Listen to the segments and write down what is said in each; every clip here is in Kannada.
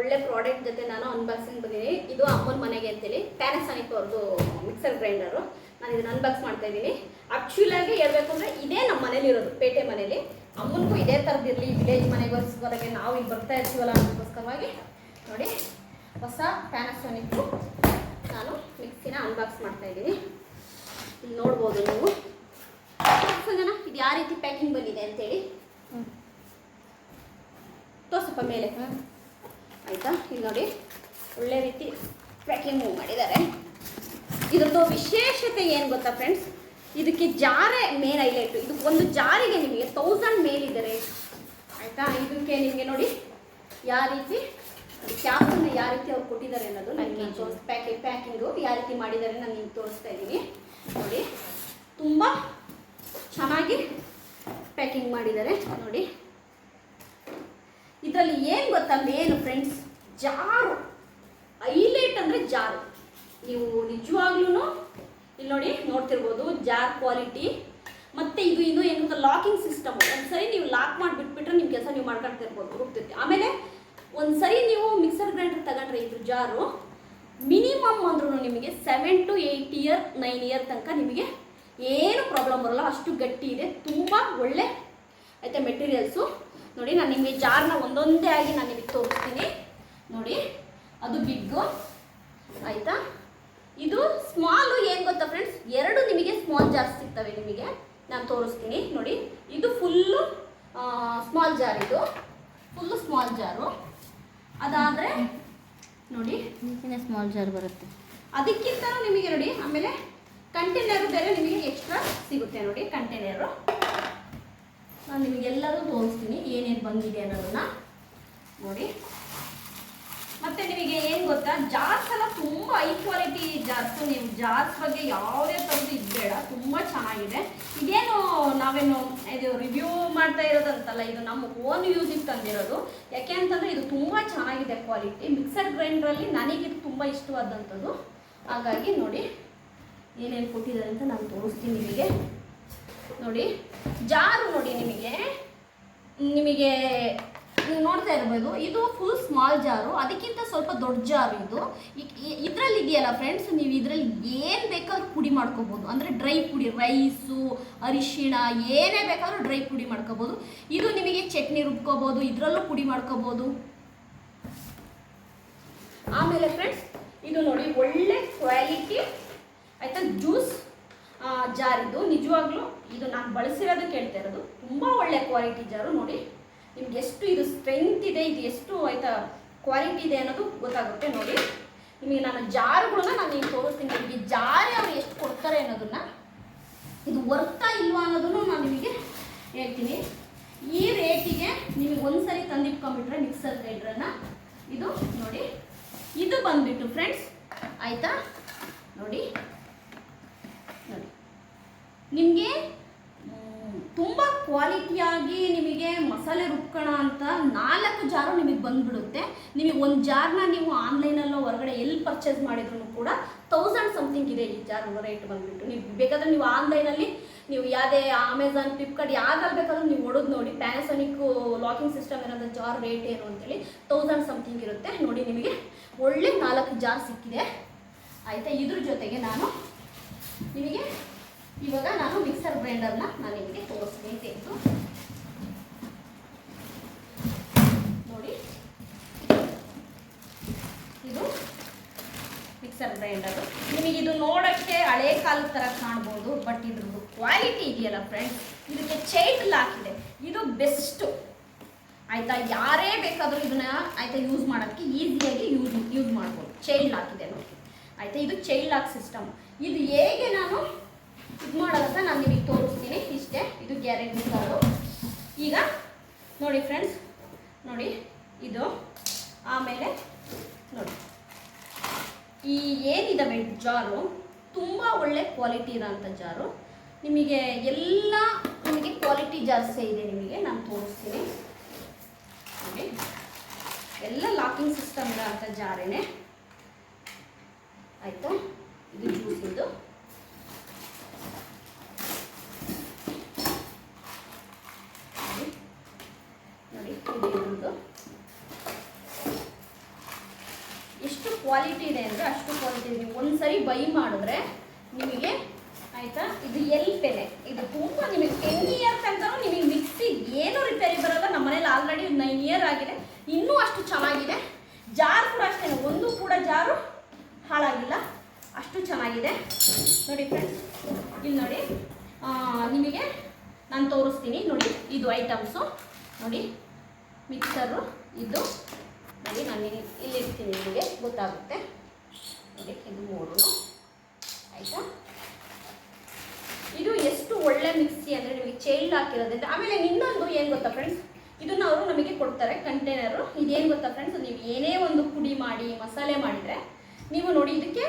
ಒಳ್ಳೆ ಪ್ರಾಡಕ್ಟ್ ಜೊತೆ ನಾನು ಅನ್ಬಾಕ್ಸಿಂಗ್ ಬಂದಿದ್ದೀನಿ. ಇದು ಅಮ್ಮನ ಮನೆಗೆ ಅಂತೇಳಿ ಪ್ಯಾನಸಾನಿಕ್ ಅವ್ರದ್ದು ಮಿಕ್ಸರ್ ಗ್ರೈಂಡರು ನಾನು ಇದನ್ನ ಅನ್ಬಾಕ್ಸ್ ಮಾಡ್ತಾ ಇದ್ದೀನಿ. ಆ್ಯಕ್ಚುಲಾಗಿ ಹೇಳ್ಬೇಕು ಅಂದರೆ ಇದೇ ನಮ್ಮ ಮನೇಲಿ ಇರೋದು ಪೇಟೆ ಮನೇಲಿ. ಅಮ್ಮನಿಗೂ ಇದೇ ಥರದಿರಲಿ ವಿಲೇಜ್ ಮನೆಗೋಸ್ಕರಗೆ ನಾವು ಇಲ್ಲಿ ಬರ್ತಾ ಇರ್ತೀವಲ್ಲ ಅದಕ್ಕೋಸ್ಕರವಾಗಿ ನೋಡಿ ಹೊಸ ಪ್ಯಾನಸೋನಿಕ್ಕು ನಾನು ಮಿಕ್ಸಿನ ಅನ್ಬಾಕ್ಸ್ ಮಾಡ್ತಾ ಇದ್ದೀನಿ. ಇಲ್ಲಿ ನೋಡ್ಬೋದು ನೀವು. ಜನ ಇದು ಯಾವ ರೀತಿ ಪ್ಯಾಕಿಂಗ್ ಬಂದಿದೆ ಅಂತೇಳಿ. ತೋರ್ಸಪ್ಪ ಮೇಲೆ. ಇಲ್ಲಿ ನೋಡಿ ಒಳ್ಳೆ ರೀತಿ ಪ್ಯಾಕಿಂಗ್ ಮಾಡಿದ್ದಾರೆ. ಇದ್ರದ್ದು ವಿಶೇಷತೆ ಏನು ಗೊತ್ತಾ ಫ್ರೆಂಡ್ಸ್ ಇದಕ್ಕೆ ಜಾರೆ ಮೇನ್ ಹೈಲೈಟು ಇದು ಒಂದು ಜಾರಿಗೆ ನಿಮಗೆ ತೌಸಂಡ್ ಮೇಲಿದೆ ರೇಟ್ ಆಯಿತಾ? ಇದಕ್ಕೆ ನಿಮಗೆ ನೋಡಿ ಯಾವ ರೀತಿ ಕ್ಯಾಪನ್ನು ಯಾವ ರೀತಿ ಅವ್ರು ಕೊಟ್ಟಿದ್ದಾರೆ ಅನ್ನೋದು ನನಗೆ ತೋರಿಸ್ ಪ್ಯಾಕಿಂಗ್ ಪ್ಯಾಕಿಂಗು ಯಾವ ರೀತಿ ಮಾಡಿದ್ದಾರೆ ನಾನು ನಿಮ್ಗೆ ತೋರಿಸ್ತಾ ಇದ್ದೀನಿ. ನೋಡಿ ತುಂಬ ಚೆನ್ನಾಗಿ ಪ್ಯಾಕಿಂಗ್ ಮಾಡಿದ್ದಾರೆ. ನೋಡಿ ಇದರಲ್ಲಿ ಏನು ಗೊತ್ತಾ ಮೇನು ಫ್ರೆಂಡ್ಸ್ ಜಾರು. ಹೈಲೈಟ್ ಅಂದರೆ ಜಾರು. ನೀವು ನಿಜವಾಗ್ಲೂ ಇಲ್ಲಿ ನೋಡಿ ನೋಡ್ತಿರ್ಬೋದು ಜಾರ್ ಕ್ವಾಲಿಟಿ. ಮತ್ತೆ ಇದು ಇದು ಏನು ಗೊತ್ತಾ ಲಾಕಿಂಗ್ ಸಿಸ್ಟಮ್. ಒಂದ್ಸರಿ ನೀವು ಲಾಕ್ ಮಾಡಿಬಿಟ್ಬಿಟ್ರೆ ನಿಮ್ಮ ಕೆಲಸ ನೀವು ಮಾಡ್ಕೊಳ್ತಾ ಇರ್ಬೋದು ಹೋಗ್ತಿರ್ತೀವಿ ಆಮೇಲೆ ಒಂದ್ಸರಿ ನೀವು ಮಿಕ್ಸರ್ ಗ್ರೈಂಡರ್ ತಗೊಂಡ್ರೆ ಇದ್ರ ಜಾರು ಮಿನಿಮಮ್ ಅಂದ್ರೂ ನಿಮಗೆ seven to eight year nine year ತನಕ ನಿಮಗೆ ಏನು ಪ್ರಾಬ್ಲಮ್ ಬರಲ್ಲ. ಅಷ್ಟು ಗಟ್ಟಿ ಇದೆ. ತುಂಬ ಒಳ್ಳೆ ಐತೆ ಮೆಟೀರಿಯಲ್ಸು ನೋಡಿ, ನಾನು ನಿಮಗೆ ಜಾರ್ನ ಒಂದೊಂದೇ ಆಗಿ ನಾನು ನಿಮಗೆ ತೋರಿಸ್ತೀನಿ. ನೋಡಿ ಅದು ಬಿಗ್ಗು ಆಯಿತಾ? ಇದು ಸ್ಮಾಲು ಏನು ಗೊತ್ತಾ ಫ್ರೆಂಡ್ಸ್ ಎರಡು ನಿಮಗೆ ಸ್ಮಾಲ್ ಜಾರ್ ಸಿಗ್ತವೆ ನಿಮಗೆ. ನಾನು ತೋರಿಸ್ತೀನಿ. ನೋಡಿ ಇದು ಫುಲ್ಲು ಸ್ಮಾಲ್ ಜಾರ್ ಇದು. ಫುಲ್ಲು ಸ್ಮಾಲ್ ಜಾರು ಅದಾದರೆ ನೋಡಿ. ಸ್ಮಾಲ್ ಜಾರ್ ಬರುತ್ತೆ. ಅದಕ್ಕಿಂತ ನಿಮಗೆ ನೋಡಿ ಆಮೇಲೆ ಕಂಟೈನರ್ ಬೇರೆ ನಿಮಗೆ ಎಕ್ಸ್ಟ್ರಾ ಸಿಗುತ್ತೆ ನೋಡಿ ಕಂಟೈನರು ನಾನು ನಿಮಗೆಲ್ಲರೂ ತೋರಿಸ್ತೀನಿ ಏನೇನು ಬಂದಿದೆ ಅನ್ನೋದನ್ನ. ನೋಡಿ. ಗೊತ್ತಾ? ಜಾರ್ಸ್ ಎಲ್ಲ ತುಂಬ ಹೈ ಕ್ವಾಲಿಟಿ ಜಾರ್ಸು. ನೀವು ಜಾರ್ಸ್ ಬಗ್ಗೆ ಯಾವುದೇ ಥರದ್ದು ಇದ್ಬೇಡ, ತುಂಬ ಚೆನ್ನಾಗಿದೆ. ಇದೇನು ನಾವೇನು ಇದು ರಿವ್ಯೂ ಮಾಡ್ತಾ ಇರೋದಂತಲ್ಲ, ಇದು ನಮ್ಮ ಓನ್ ಯೂಸಿಗೆ ತಂದಿರೋದು. ಯಾಕೆ ಅಂತಂದರೆ ಇದು ತುಂಬ ಚೆನ್ನಾಗಿದೆ ಕ್ವಾಲಿಟಿ ಮಿಕ್ಸರ್ ಗ್ರೈಂಡ್ರಲ್ಲಿ ನನಗಿದು ತುಂಬ ಇಷ್ಟವಾದಂಥದ್ದು. ಹಾಗಾಗಿ ನೋಡಿ, ಏನೇನು ಕೊಟ್ಟಿದ್ದಾರೆ ಅಂತ ನಾನು ತೋರಿಸ್ತೀನಿ ನಿಮಗೆ. ನೋಡಿ, ಜಾರು ನೋಡಿ ನಿಮಗೆ. ನಿಮಗೆ ನೀವು ನೋಡ್ತಾ ಇರ್ಬೋದು, ಇದು ಫುಲ್ ಸ್ಮಾಲ್ ಜಾರು. ಅದಕ್ಕಿಂತ ಸ್ವಲ್ಪ ದೊಡ್ಡ ಜಾರು ಇದು. ಇದರಲ್ಲಿ ಇದೆಯಲ್ಲ ಫ್ರೆಂಡ್ಸ್ ನೀವು ಇದರಲ್ಲಿ ಏನು ಬೇಕಾದ್ರೂ ಪುಡಿ ಮಾಡ್ಕೋಬೋದು. ಅಂದರೆ ಡ್ರೈ ಪುಡಿ ರೈಸು ಅರಿಶಿಣ, ಏನೇ ಬೇಕಾದ್ರೂ ಡ್ರೈ ಪುಡಿ ಮಾಡ್ಕೋಬೋದು. ಇದು ನಿಮಗೆ ಚಟ್ನಿ ರುಬ್ಕೋಬೋದು, ಇದರಲ್ಲೂ ಪುಡಿ ಮಾಡ್ಕೋಬೋದು. ಆಮೇಲೆ ಫ್ರೆಂಡ್ಸ್ ಇದು ನೋಡಿ ಒಳ್ಳೆ ಕ್ವಾಲಿಟಿ ಆಯ್ತಾ ಜ್ಯೂಸ್ ಜಾರ್ ಇದು ನಿಜವಾಗ್ಲೂ ಇದು ನಾನು ಬಳಸಿರೋದು ಕೇಳ್ತಾ ಇರೋದು. ತುಂಬ ಒಳ್ಳೆ ಕ್ವಾಲಿಟಿ ಜಾರು ನೋಡಿ. ನಿಮ್ಗೆ ಎಷ್ಟು ಇದು ಸ್ಟ್ರೆಂತ್ ಇದೆ, ಇದು ಎಷ್ಟು ಆಯ್ತಾ ಕ್ವಾಲಿಟಿ ಇದೆ ಅನ್ನೋದು ಗೊತ್ತಾಗುತ್ತೆ ನೋಡಿ. ನಿಮಗೆ ನಾನು ಜಾರುಗಳನ್ನ ನಾನು ನಿಮ್ಗೆ ತೋರಿಸ್ತೀನಿ. ನಿಮಗೆ ಜಾರೇ ಅವ್ರು ಎಷ್ಟು ಕೊಡ್ತಾರೆ ಅನ್ನೋದನ್ನ ಇದು ವರ್ತಾ ಇಲ್ವಾ ಅನ್ನೋದನ್ನು ನಾನು ನಿಮಗೆ ಹೇಳ್ತೀನಿ. ಈ ರೇಟಿಗೆ ನಿಮಗೆ ಒಂದ್ಸರಿ ತಂದಿಟ್ಕೊಂಡ್ಬಿಟ್ರೆ ಮಿಕ್ಸರ್ ಗ್ರೈಂಡ್ರನ್ನ ಇದು ನೋಡಿ. ಇದು ಬಂದ್ಬಿಟ್ಟು ಫ್ರೆಂಡ್ಸ್ ಆಯಿತಾ? ನೋಡಿ. ನೋಡಿ. ನಿಮಗೆ ತುಂಬ ಕ್ವಾಲಿಟಿಯಾಗಿ ನಿಮಗೆ ಮಸಾಲೆ ರುಬ್ಕೋಣ ಅಂತ ನಾಲ್ಕು ಜಾರು ನಿಮಗೆ ಬಂದ್ಬಿಡುತ್ತೆ. ನಿಮಗೆ ಒಂದು ಜಾರ್ನ ನೀವು ಆನ್ಲೈನಲ್ಲೋ ಹೊರಗಡೆ ಎಲ್ಲಿ ಪರ್ಚೇಸ್ ಮಾಡಿದ್ರು ಕೂಡ ತೌಸಂಡ್ ಸಮಥಿಂಗ್ ಇದೆ ಈ ಜಾರ್ ರೇಟ್ ಬಂದ್ಬಿಟ್ಟು. ನೀವು ಬೇಕಾದ್ರೆ ನೀವು ಆನ್ಲೈನಲ್ಲಿ ನೀವು ಯಾವುದೇ ಅಮೆಝಾನ್ ಫ್ಲಿಪ್ಕಾರ್ಟ್ ಯಾವ್ದಾಗ ಬೇಕಾದ್ರೂ ನೀವು ಹೊಡೆದು ನೋಡಿ. ಪ್ಯಾನಸೋನಿಕ್ ಲಾಕಿಂಗ್ ಸಿಸ್ಟಮ್ ಇರೋದು ಜಾರ್ ರೇಟ್ ಏನು ಅಂತೇಳಿ ತೌಸಂಡ್ ಸಮಥಿಂಗ್ ಇರುತ್ತೆ. ನೋಡಿ ನಿಮಗೆ ಒಳ್ಳೆ ನಾಲ್ಕು ಜಾರ್ ಸಿಕ್ಕಿದೆ. ಆಯಿತಾ? ಇದ್ರ ಜೊತೆಗೆ ನಾನು ನಿಮಗೆ ಇವಾಗ ನಾನು ಮಿಕ್ಸರ್ ಗ್ರೈಂಡರ್ನ ನಾನು ನಿಮಗೆ ತೋರಿಸ್ತೀನಿ ನೋಡಿ. ಇದು ಮಿಕ್ಸರ್ ಗ್ರೈಂಡರು ನಿಮಗೆ ಇದು ನೋಡೋಕ್ಕೆ ಹಳೆ ಕಾಲದ ಥರ ಕಾಣ್ಬೋದು ಬಟ್ ಇದ್ರದ್ದು ಕ್ವಾಲಿಟಿ ಇದೆಯಲ್ಲ ಫ್ರೆಂಡ್ಸ್ ಇದಕ್ಕೆ ಚೈಲ್ಡ್ ಹಾಕಿದೆ ಇದೆ. ಬೆಸ್ಟು ಆಯಿತಾ? ಯಾರೇ ಬೇಕಾದರೂ ಇದನ್ನ ಆಯಿತಾ ಯೂಸ್ ಮಾಡೋಕ್ಕೆ ಈಸಿಯಾಗಿ ಯೂಸ್ ಯೂಸ್ ಮಾಡ್ಬೋದು. ಚೈಲ್ಡ್ ಲಾಕ್ ಇದೆ ನೋಡಿ ಆಯಿತಾ? ಇದು ಚೈಲ್ಡ್ ಲಾಕ್ ಸಿಸ್ಟಮ್ ಇದು ಹೇಗೆ ನಾನು ಇದು ಮಾಡೋದಂತ ನಾನು ನಿಮಗೆ ತೋರಿಸ್ತೀನಿ. ಇಷ್ಟೇ. ಇದು ಗ್ಯಾರಂಟಿ ಕಾರ್ಡು. ಈಗ ನೋಡಿ ಫ್ರೆಂಡ್ಸ್, ನೋಡಿ ಇದು. ಆಮೇಲೆ ನೋಡಿ. ಈ ಏನಿದಾವೆ ಜಾರು, ತುಂಬ ಒಳ್ಳೆ ಕ್ವಾಲಿಟಿ ಇರೋಂಥ ಜಾರು. ನಿಮಗೆ ಎಲ್ಲ, ನಿಮಗೆ ಕ್ವಾಲಿಟಿ ಜಾಸ್ತಿ ಇದೆ ನಿಮಗೆ, ನಾನು ತೋರಿಸ್ತೀನಿ. ನೋಡಿ. ಎಲ್ಲ ಲಾಕಿಂಗ್ ಸಿಸ್ಟಮ್ ಇರೋಂಥ ಜಾರೇ ಆಯಿತು? ಇದು ಜ್ಯೂಸಿಂದು ನೋಡಿ ನೋಡಿ ಇದು ಇದ್ರದ್ದು ಕ್ವಾಲಿಟಿ ಇದೆ ಅಂದರೆ ಅಷ್ಟು ಕ್ವಾಲಿಟಿ ಇದೆ ನೀವು ಒಂದ್ಸರಿ ಬೈ ಮಾಡಿದ್ರೆ ನಿಮಗೆ ಆಯಿತಾ? ಇದು ಎಲ್ ಪೆನೆ ಇದು ತುಂಬ ನಿಮಗೆ ಟೆನ್ ಇಯರ್ ತನಕ ನಿಮಗೆ ಮಿಕ್ಸಿ ಏನು ರಿಪೇರಿ ಬರೋಲ್ಲ. ನಮ್ಮ ಮನೇಲಿ ಆಲ್ರೆಡಿ ನೈನ್ ಇಯರ್ ಆಗಿದೆ. ಇನ್ನೂ ಅಷ್ಟು ಚೆನ್ನಾಗಿದೆ. ಜಾರ್ ಕೂಡ ಅಷ್ಟೇ, ಒಂದು ಕೂಡ ಜಾರು ಹಾಳಾಗಿಲ್ಲ. ಅಷ್ಟು ಚೆನ್ನಾಗಿದೆ. ನೋಡಿ ಫ್ರೆಂಡ್ಸ್ ಇಲ್ಲಿ ನೋಡಿ. ನಿಮಗೆ ನಾನು ತೋರಿಸ್ತೀನಿ. ನೋಡಿ, ಇದು ಐಟಮ್ಸು ನೋಡಿ ಮಿಕ್ಸರು ಇದು. ನೋಡಿ, ನಾನು ಇಲ್ಲಿ ಇಲ್ಲಿರ್ತೀನಿ ನಿಮಗೆ. ಗೊತ್ತಾಗುತ್ತೆ. ಇದು ಮೂರು. ಆಯಿತಾ? ಇದು ಎಷ್ಟು ಒಳ್ಳೆ ಮಿಕ್ಸಿ ಅಂದರೆ ನಿಮಗೆ ಚೈಲ್ಡ್ ಹಾಕಿರೋದ್ರಿಂದ ಆಮೇಲೆ ಇನ್ನೊಂದು ಏನು ಗೊತ್ತಾ ಫ್ರೆಂಡ್ಸ್ ಇದನ್ನು ಅವರು ನಮಗೆ ಕೊಡ್ತಾರೆ ಕಂಟೈನರು ಇದೇನು ಗೊತ್ತಾ ಫ್ರೆಂಡ್ಸ್ ನೀವು ಏನೇ ಒಂದು ಪುಡಿ ಮಾಡಿ, ಮಸಾಲೆ ಮಾಡಿದರೆ, ನೀವು ನೋಡಿ ಇದಕ್ಕೆ,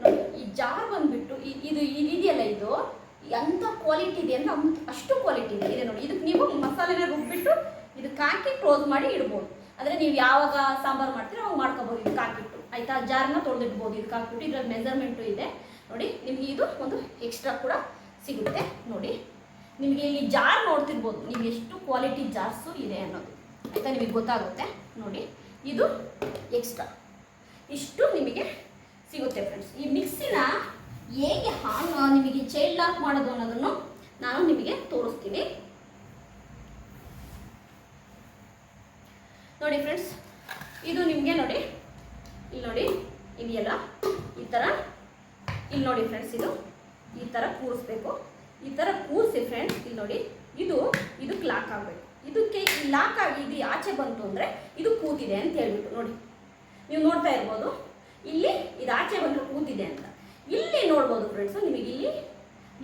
ನೋಡಿ, ಈ ಜಾರ್ ಬಂದುಬಿಟ್ಟು ಇದು ಇದೆಯಲ್ಲ ಇದು ಎಂಥ ಕ್ವಾಲಿಟಿ ಇದೆ ಅಂದರೆ ಅಷ್ಟು ಕ್ವಾಲಿಟಿ ಇದೆ. ಇದೆ ನೋಡಿ, ಇದಕ್ಕೆ ನೀವು ಮಸಾಲೆನ ರುಬ್ಬಿಟ್ಟು, ಇದಕ್ಕೆ ಹಾಕಿ ಕ್ಲೋಸ್ ಮಾಡಿ ಇಡ್ಬೋದು. ಅಂದರೆ ನೀವು ಯಾವಾಗ ಸಾಂಬಾರು ಮಾಡ್ತೀರೋ ಅವಾಗ ಮಾಡ್ಕೋಬೋದು ಇದಕ್ಕೆ ಹಾಕಿಟ್ಟು ಆಯಿತಾ? ಜಾರ್ನ ತೊಳೆದಿಡ್ಬೋದು ಇದಕ್ಕೆ ಹಾಕ್ಬಿಟ್ಟು ಇದ್ರಲ್ಲಿ ಮೆಜರ್ಮೆಂಟು ಇದೆ. ನೋಡಿ, ನಿಮಗೆ ಇದು ಒಂದು ಎಕ್ಸ್ಟ್ರಾ ಕೂಡ ಸಿಗುತ್ತೆ. ನೋಡಿ, ನಿಮಗೆ ಇಲ್ಲಿ ಜಾರ್ ನೋಡ್ತಿರ್ಬೋದು. ನಿಮ್ಗೆ ಎಷ್ಟು ಕ್ವಾಲಿಟಿ ಜಾರ್ಸು ಇದೆ ಅನ್ನೋದು. ಆಯಿತಾ? ನಿಮಗೆ ಗೊತ್ತಾಗುತ್ತೆ. ನೋಡಿ, ಇದು ಎಕ್ಸ್ಟ್ರಾ ಇಷ್ಟು ನಿಮಗೆ ಸಿಗುತ್ತೆ ಫ್ರೆಂಡ್ಸ್ ಈ ಮಿಕ್ಸಿನ ಹೇಗೆ ಹಾನ್ ನಿಮಗೆ ಚೈಲ್ಡ್ ಲಾಕ್ ಮಾಡೋದು ಅನ್ನೋದನ್ನು ನಾನು ನಿಮಗೆ ತೋರಿಸ್ತೀನಿ. ನೋಡಿ ಫ್ರೆಂಡ್ಸ್ ಇದು ನಿಮಗೆ ನೋಡಿ ಇಲ್ಲಿ ನೋಡಿ, ಇದೆಯಲ್ಲ? ಈ ಥರ ಇಲ್ಲಿ ನೋಡಿ ಫ್ರೆಂಡ್ಸ್ ಇದು. ಈ ಥರ ಕೂರಿಸ್ಬೇಕು. ಈ ಥರ ಕೂರಿಸಿ ಫ್ರೆಂಡ್ಸ್ ಇಲ್ಲಿ ನೋಡಿ. ಇದು ಇದಕ್ಕೆ ಲಾಕ್ ಆಗಬೇಕು. ಇದಕ್ಕೆ ಲಾಕ್ ಆಗಿ ಇದು ಆಚೆ ಬಂತು ಅಂದರೆ ಇದು ಕೂತಿದೆ ಅಂತ ಹೇಳ್ಬಿಟ್ಟು ನೋಡಿ. ನೀವು ನೋಡ್ತಾ ಇರ್ಬೋದು. ಇಲ್ಲಿ ಇದು ಆಚೆ ಬಂದರೆ ಕೂತಿದೆ ಅಂತ. ಇಲ್ಲಿ ನೋಡ್ಬೋದು ಫ್ರೆಂಡ್ಸು ನಿಮಗೆ ಇಲ್ಲಿ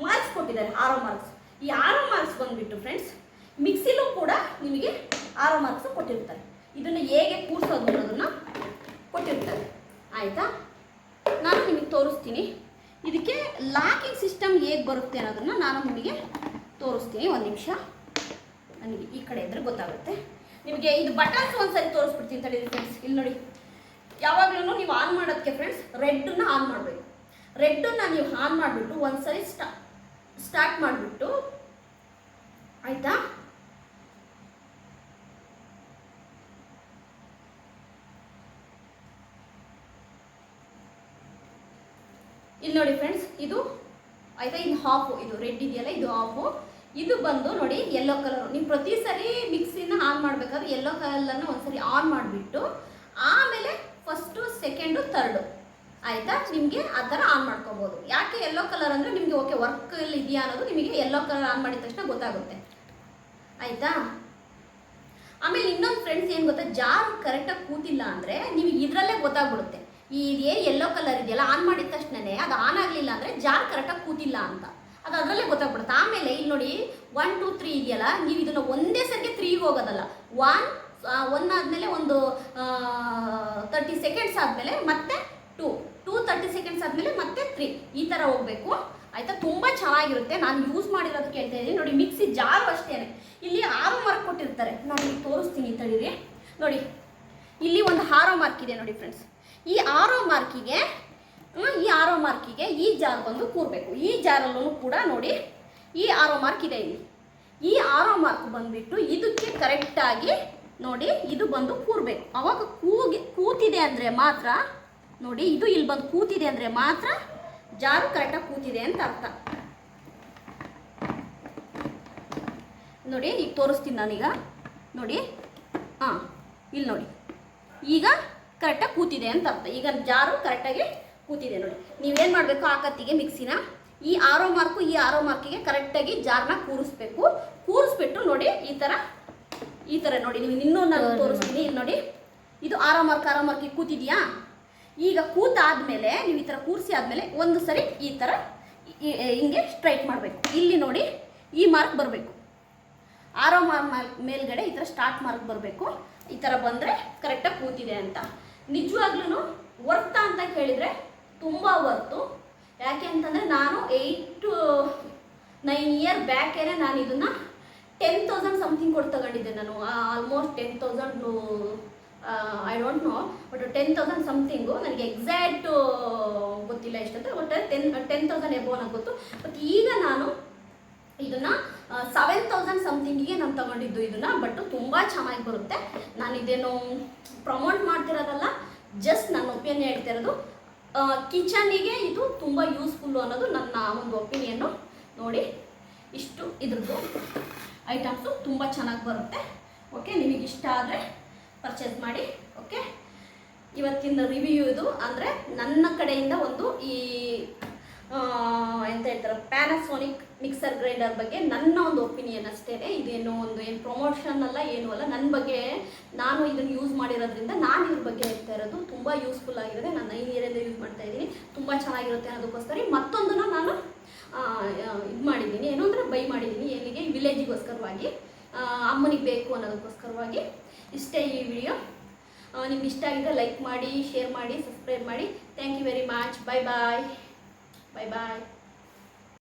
ಮಾರ್ಕ್ಸ್ ಕೊಟ್ಟಿದ್ದಾರೆ ಆರೋ ಮಾರ್ಕ್ಸ್ ಈ ಆರೋ ಮಾರ್ಕ್ಸ್ ಬಂದುಬಿಟ್ಟು ಫ್ರೆಂಡ್ಸ್ ಮಿಕ್ಸಿಲೂ ಕೂಡ ನಿಮಗೆ ಆರೋ ಮಾರ್ಕ್ಸ್ ಕೊಟ್ಟಿರ್ತಾರೆ. ಇದನ್ನು ಹೇಗೆ ಕೂರಿಸೋದು ಅನ್ನೋದನ್ನು ಕೊಟ್ಟಿರ್ತಾರೆ ಆಯಿತಾ? ನಾನು ನಿಮಗೆ ತೋರಿಸ್ತೀನಿ. ಇದಕ್ಕೆ ಲಾಕಿಂಗ್ ಸಿಸ್ಟಮ್ ಹೇಗೆ ಬರುತ್ತೆ ಅನ್ನೋದನ್ನು ನಾನು ನಿಮಗೆ ತೋರಿಸ್ತೀನಿ. ಒಂದು ನಿಮಿಷ. ನನಗೆ ಈ ಕಡೆ ಇದ್ರೆ ಗೊತ್ತಾಗುತ್ತೆ. ನಿಮಗೆ ಇದು ಬಟನ್ಸ್ ಒಂದ್ಸರಿ ತೋರಿಸ್ಬಿಡ್ತೀನಿ ತಡೀರಿ ಫ್ರೆಂಡ್ಸ್ ಇಲ್ಲಿ ನೋಡಿ. ಯಾವಾಗಲೂ ನೀವು ಆನ್ ಮಾಡೋದಕ್ಕೆ ಫ್ರೆಂಡ್ಸ್ ರೆಡ್ಡನ್ನ ಆನ್ ಮಾಡಬೇಕು. ರೆಡ್ಡನ್ನ ನೀವು ಆನ್ ಮಾಡಿಬಿಟ್ಟು ಒಂದ್ಸರಿ ಸ್ಟಾ ಸ್ಟಾರ್ಟ್ ಮಾಡಿಬಿಟ್ಟು, ಆಯಿತಾ? ಇಲ್ಲಿ ನೋಡಿ ಫ್ರೆಂಡ್ಸ್ ಇದು ಆಯ್ತಾ ಇದು ಹಾಫು ಇದು ರೆಡ್ ಇದೆಯಲ್ಲ, ಇದು ಹಾಫು ಇದು ಬಂದು ನೋಡಿ ಯೆಲ್ಲೋ ಕಲರ್ ನೀವು ಪ್ರತಿ ಸರಿ ಮಿಕ್ಸಿನ ಆನ್ ಮಾಡಬೇಕಾದ್ರೆ ಯೆಲ್ಲೋ ಕಲರ್ನ ಒಂದ್ಸರಿ ಆನ್ ಮಾಡಿಬಿಟ್ಟು, ಆಮೇಲೆ ಫಸ್ಟು ಸೆಕೆಂಡು ತರ್ಡು ಆಯಿತಾ? ನಿಮಗೆ ಆ ಥರ ಆನ್ ಮಾಡ್ಕೋಬೋದು. ಯಾಕೆ ಯೆಲ್ಲೋ ಕಲರ್ ಅಂದರೆ ನಿಮಗೆ ಓಕೆ ವರ್ಕ್ ವರ್ಕಲ್ಲಿ ಇದೆಯಾ ಅನ್ನೋದು ನಿಮಗೆ ಯೆಲ್ಲೋ ಕಲರ್ ಆನ್ ಮಾಡಿದ ತಕ್ಷಣ ಗೊತ್ತಾಗುತ್ತೆ. ಆಯಿತಾ? ಆಮೇಲೆ ಇನ್ನೊಂದು ಫ್ರೆಂಡ್ಸ್ ಏನು ಗೊತ್ತಾ? ಜಾರ್ ಕರೆಕ್ಟಾಗಿ ಕೂತಿಲ್ಲ ಅಂದರೆ ನೀವು ಇದರಲ್ಲೇ ಗೊತ್ತಾಗ್ಬಿಡುತ್ತೆ. ಈ ಇದೇ ಯೆಲ್ಲೋ ಕಲರ್ ಇದೆಯಲ್ಲ? ಆನ್ ಮಾಡಿದ ತಕ್ಷಣನೇ ಅದು ಆನ್ ಆಗಲಿಲ್ಲ ಅಂದರೆ ಜಾರ್ ಕರೆಕ್ಟಾಗಿ ಕೂತಿಲ್ಲ ಅಂತ. ಅದು ಅದರಲ್ಲೇ ಗೊತ್ತಾಗ್ಬಿಡುತ್ತೆ. ಆಮೇಲೆ ಇಲ್ಲಿ ನೋಡಿ ಒನ್ ಟು ತ್ರೀ ಇದೆಯಲ್ಲ, ನೀವು ಇದನ್ನು ಒಂದೇ ಸರಿಗೆ ತ್ರೀಗೆ ಹೋಗೋದಲ್ಲ. ಒನ್ ಒನ್ ಆದಮೇಲೆ ಒಂದು ತರ್ಟಿ ಸೆಕೆಂಡ್ಸ್ ಆದಮೇಲೆ ಮತ್ತೆ ಟೂ ಟೂ ತರ್ಟಿ ಸೆಕೆಂಡ್ಸ್ ಆದಮೇಲೆ ಮತ್ತೆ ತ್ರೀ ಈ ಥರ ಹೋಗಬೇಕು. ಆಯಿತಾ? ತುಂಬ ಚೆನ್ನಾಗಿರುತ್ತೆ. ನಾನು ಯೂಸ್ ಮಾಡಿರೋದು ಕೇಳ್ತಾ ಇದ್ದೀನಿ. ನೋಡಿ ಮಿಕ್ಸಿ ಜಾರು ಅಷ್ಟೇ. ಇಲ್ಲಿ ಆರು ಮಾರ್ಕ್ ಕೊಟ್ಟಿರ್ತಾರೆ. ನಾನು ತೋರಿಸ್ತೀನಿ ತಡೀರಿ ನೋಡಿ, ಇಲ್ಲಿ ಒಂದು ಆರೋ ಮಾರ್ಕ್ ಇದೆ ನೋಡಿ ಫ್ರೆಂಡ್ಸ್ ಈ ಆರೋ ಮಾರ್ಕಿಗೆ ಈ ಆರೋ ಮಾರ್ಕಿಗೆ ಈ ಜಾರ್ ಬಂದು ಕೂರಬೇಕು. ಈ ಜಾರಲ್ಲೂ ಕೂಡ ನೋಡಿ, ಈ ಆರೋ ಮಾರ್ಕ್ ಇದೆ ಇಲ್ಲಿ. ಈ ಆರೋ ಮಾರ್ಕ್ ಬಂದುಬಿಟ್ಟು ಇದಕ್ಕೆ ಕರೆಕ್ಟಾಗಿ ನೋಡಿ ಇದು ಬಂದು ಕೂರಬೇಕು. ಅವಾಗ ಕೂಗಿ, ಕೂತಿದೆ ಅಂದರೆ ಮಾತ್ರ, ನೋಡಿ ಇದು ಇಲ್ಲಿ ಬಂದು ಕೂತಿದೆ ಅಂದರೆ ಮಾತ್ರ ಜಾರು ಕರೆಕ್ಟಾಗಿ ಕೂತಿದೆ ಅಂತ ಅರ್ಥ. ನೋಡಿ, ಈಗ ತೋರಿಸ್ತೀನಿ ನಾನೀಗ. ನೋಡಿ, ಹಾಂ, ಇಲ್ಲಿ ನೋಡಿ. ಈಗ ಕರೆಕ್ಟಾಗಿ ಕೂತಿದೆ ಅಂತ ಅರ್ಥ. ಈಗ ಜಾರು ಕರೆಕ್ಟಾಗಿ ಕೂತಿದೆ ನೋಡಿ. ನೀವೇನು ಮಾಡಬೇಕು? ಆ ಕತ್ತಿಗೆ ಮಿಕ್ಸಿನ ಈ ಆರೋ ಮಾರ್ಕು ಈ ಆರೋ ಮಾರ್ಕಿಗೆ ಕರೆಕ್ಟಾಗಿ ಜಾರ್ನ ಕೂರಿಸ್ಬೇಕು. ಕೂರಿಸ್ಬಿಟ್ಟು ನೋಡಿ ಈ ಥರ ಈ ಥರ ನೋಡಿ. ನೀವು ಇನ್ನೂ ನಾನು ತೋರಿಸ್ತೀನಿ. ಇಲ್ಲಿ ನೋಡಿ. ಇದು ಆರೋ ಮಾರ್ಕ್ ಆರೋ ಮಾರ್ಕಿಗೆ ಕೂತಿದೆಯಾ? ಈಗ ಕೂತಾದ್ಮೇಲೆ ನೀವು ಈ ಥರ ಕೂರಿಸಿ ಆದಮೇಲೆ ಒಂದು ಸರಿ ಈ ಥರ ಹಿಂಗೆ ಸ್ಟ್ರೈಟ್ ಮಾಡಬೇಕು. ಇಲ್ಲಿ ನೋಡಿ ಈ ಮಾರ್ಕ್ ಬರಬೇಕು. ಆರೋ ಮಾರ್ಕ್ ಮೇಲ್ಗಡೆ ಈ ಥರ ಸ್ಟಾರ್ಟ್ ಮಾರ್ಕ್ ಬರಬೇಕು. ಈ ಥರ ಬಂದರೆ ಕರೆಕ್ಟಾಗಿ ಕೂತಿದೆ ಅಂತ. ನಿಜವಾಗ್ಲೂ ವರ್ತ ಅಂತ ಕೇಳಿದರೆ ತುಂಬ ವರ್ತು ಯಾಕೆ ಅಂತಂದರೆ ನಾನು ಏಯ್ಟ್ ನೈನ್ ಇಯರ್ ಬ್ಯಾಕೇನೆ ನಾನು ಇದನ್ನು ಟೆನ್ ತೌಸಂಡ್ ಸಮಥಿಂಗ್ ಕೊಟ್ಟು ತಗೊಂಡಿದ್ದೆ ನಾನು. Almost ten thousand I don't know but ten thousand something ನನಗೆ ಎಕ್ಸಾಕ್ಟ್ ಗೊತ್ತಿಲ್ಲ ಎಷ್ಟಂತ but ten ten thousand above ಗೊತ್ತು. ಬಟ್ ಈಗ ನಾನು ಇದನ್ನ ಸೆವೆನ್ ತೌಸಂಡ್ ಸಮಥಿಂಗಿಗೆ ನಾನು ತಗೊಂಡಿದ್ದು ಇದನ್ನ ಬಟ್ ತುಂಬ ಚೆನ್ನಾಗಿ ಬರುತ್ತೆ. ನಾನು ಇದೇನು ಪ್ರಮೋಟ್ ಮಾಡ್ತಿರೋದಲ್ಲ ಜಸ್ಟ್ ನನ್ನ ಒಪಿನಿಯನ್ ಹೇಳ್ತಾ ಇರೋದು ಕಿಚನಿಗೆ ಇದು ತುಂಬ ಯೂಸ್ಫುಲ್ಲು ಅನ್ನೋದು ನನ್ನ ಒಂದು ಒಪಿನಿಯನ್ನು ನೋಡಿ, ಇಷ್ಟು ಇದ್ರದ್ದು ಐಟಮ್ಸು ತುಂಬ ಚೆನ್ನಾಗಿ ಬರುತ್ತೆ. ಓಕೆ ನಿಮಗೆ ಇಷ್ಟ ಆದರೆ ಪರ್ಚೇಸ್ ಮಾಡಿ ಓಕೆ ಇವತ್ತಿನ ರಿವ್ಯೂ ಇದು. ಅಂದರೆ ನನ್ನ ಕಡೆಯಿಂದ ಒಂದು ಈ ಎಂತ ಹೇಳ್ತಾರೆ ಪ್ಯಾನಾಸೋನಿಕ್ ಮಿಕ್ಸರ್ ಗ್ರೈಂಡರ್ ಬಗ್ಗೆ ನನ್ನ ಒಂದು ಒಪಿನಿಯನ್ ಅಷ್ಟೇ ಇದೇನು ಒಂದು ಏನು ಪ್ರಮೋಷನ್ ಅಲ್ಲ, ಏನೂ ಅಲ್ಲ. ನನ್ನ ಬಗ್ಗೆ ನಾನು ಇದನ್ನು ಯೂಸ್ ಮಾಡಿರೋದ್ರಿಂದ ನಾನು ಇದ್ರ ಬಗ್ಗೆ ಹೇಳ್ತಾ ಇರೋದು ತುಂಬ ಯೂಸ್ಫುಲ್ ಆಗಿರುತ್ತೆ ನಾನು ನೈನ್ ಇಯರಿಂದ ಯೂಸ್ ಮಾಡ್ತಾ ಇದ್ದೀನಿ. ತುಂಬ ಚೆನ್ನಾಗಿರುತ್ತೆ ಅನ್ನೋದಕ್ಕೋಸ್ಕರ ಮತ್ತೊಂದನ್ನು ನಾನು ಇದು ಮಾಡಿದ್ದೀನಿ. ಏನು ಅಂದರೆ ಬೈ ಮಾಡಿದ್ದೀನಿ. ಎಲ್ಲಿಗೆ? ವಿಲೇಜಿಗೋಸ್ಕರವಾಗಿ ಅಮ್ಮನಿಗೆ ಬೇಕು ಅನ್ನೋದಕ್ಕೋಸ್ಕರವಾಗಿ. ಇಷ್ಟೇ ಈ ವಿಡಿಯೋ ನಿಮ್ಗೆ ಇಷ್ಟ ಆಗಿದ್ರೆ ಲೈಕ್ ಮಾಡಿ ಶೇರ್ ಮಾಡಿ ಸಬ್ಸ್ಕ್ರೈಬ್ ಮಾಡಿ. Thank you very much bye bye bye bye